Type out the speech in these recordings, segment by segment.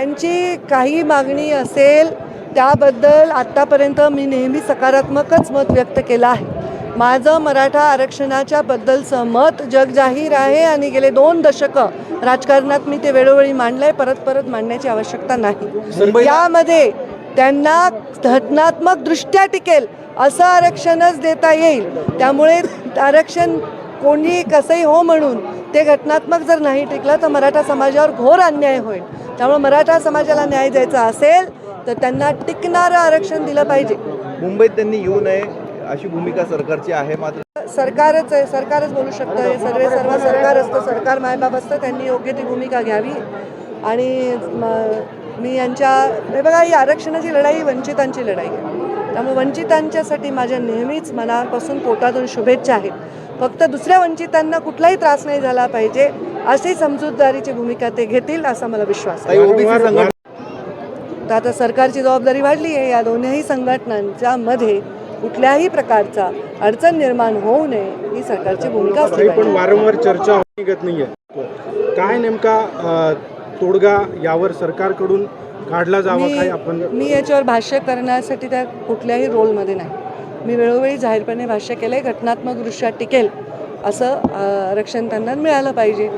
त्यांची काही मागणी असेल त्याबद्दल आत्तापर्यंत मी नेहमी सकारात्मकच मत व्यक्त केलं आहे. माझं मराठा आरक्षणाच्या बद्दलचं मत जगजाहीर आहे आणि गेले दोन दशकं राजकारणात मी ते वेळोवेळी मांडलंय परत परत मांडण्याची आवश्यकता नाही. यामध्ये त्यांना घटनात्मक दृष्ट्या टिकेल असं आरक्षणच देता येईल. त्यामुळे आरक्षण कोणी कसंही हो म्हणून ते घटनात्मक जर नाही टिकलं तर मराठा समाजावर घोर अन्याय होईल. त्यामुळे मराठा समाजाला न्याय द्यायचा असेल तर त्यांना टिकणारं आरक्षण दिलं पाहिजे. मुंबईत त्यांनी येऊ नये अशी भूमिका सरकारची आहे मात्र. सरकारच आहे सरकारच बोलू शकतं. हे सर्व सर्व सरकार असतं सरकार मायबाप असतं त्यांनी योग्य ती भूमिका घ्यावी. आणि म- यांच्या हे बघा ही आरक्षणाची लढाई वंचितांची लढाई आहे. त्यामुळे वंचितांच्यासाठी माझ्या नेहमीच मनापासून पोटातून शुभेच्छा आहेत. फक्त दुसऱ्या वंचितांना कुठलाही त्रास नाही झाला पाहिजे अशी समजूतदारीची भूमिका ते घेतील असा मला विश्वास आहे. तर आता सरकारची जबाबदारी वाढली आहे. या दोन्ही संघटनांच्या मध्ये कुठल्याही प्रकारचा अडचण निर्माण होऊ नये ही सरकारची भूमिका असली तरी पण वारंवार चर्चा निघत नाहीये. काय नेमका तोडगा यावर सरकारकडून काढला जावा काय आपण मी मी याच्यावर भाष्य करण्यासाठी त्या कुठल्याही रोलमध्ये नाही. मी वेळोवेळी जाहीरपणे भाष्य केलं आहे घटनात्मकदृष्ट्या टिकेल असं अं, आरक्षण त्यांना मिळालं पाहिजे.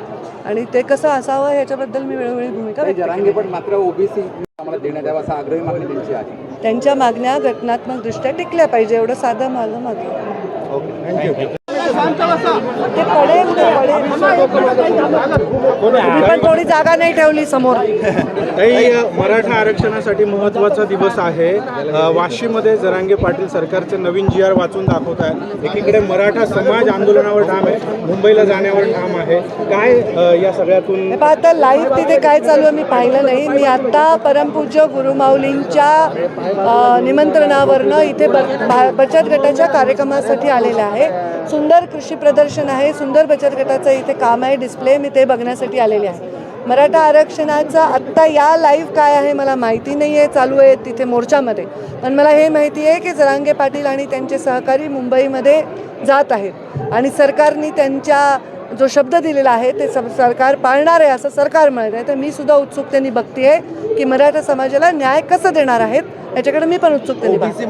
आणि ते कसं असावं ह्याच्याबद्दल मी वेळोवेळी भूमिका व्यक्त जरांगे केली पण मात्र ओबीसी आम्हाला देण्यात यावा असा आग्रही मागणी त्यांची आहे. त्यांच्या मागण्या घटनात्मकदृष्ट्या टिकल्या पाहिजे एवढं साधं माझं मत आहे. ते पडेल ते पडेल मी पण थोडी जागा नाही ठेवली समोर. मराठा आरक्षणासाठी महत्त्वाचा दिवस आहे. वाशीमध्ये जरांगे पाटील सरकारचे नवीन जी आर वाचून दाखवत आहे एकीकडे मराठा समाज आंदोलनावर ठाम आहे मुंबईला जाण्यावर ठाम आहे. काय या सगळ्यातून आता लाईव्ह तिथे काय चालू आहे मी पाहिलं नाही. मी आत्ता परमपूज्य गुरुमाऊलींच्या निमंत्रणावरनं इथे बचत गटाच्या कार्यक्रमासाठी आलेले आहे. सुंदर कृषी प्रदर्शन आहे सुंदर बचत गटाचं इथे काम आहे डिस्प्ले मी ते बघण्यासाठी आलेले आहे. मराठा आरक्षणाचा आत्ता या लाईव्ह काय आहे मला माहिती नाही आहे चालू आहे तिथे मोर्चामध्ये. पण मला हे माहिती आहे की जरांगे पाटील आणि त्यांचे सहकारी मुंबईमध्ये जात आहेत. आणि सरकारने त्यांच्या जो शब्द दिलेला आहे ते सब सरकार पाळणार आहे असं सरकार म्हणत आहे. तर मी सुद्धा उत्सुकतेने बघते आहे की मराठा समाजाला न्याय कसं देणार आहेत याच्याकडे मी पण उत्सुकतेने बघते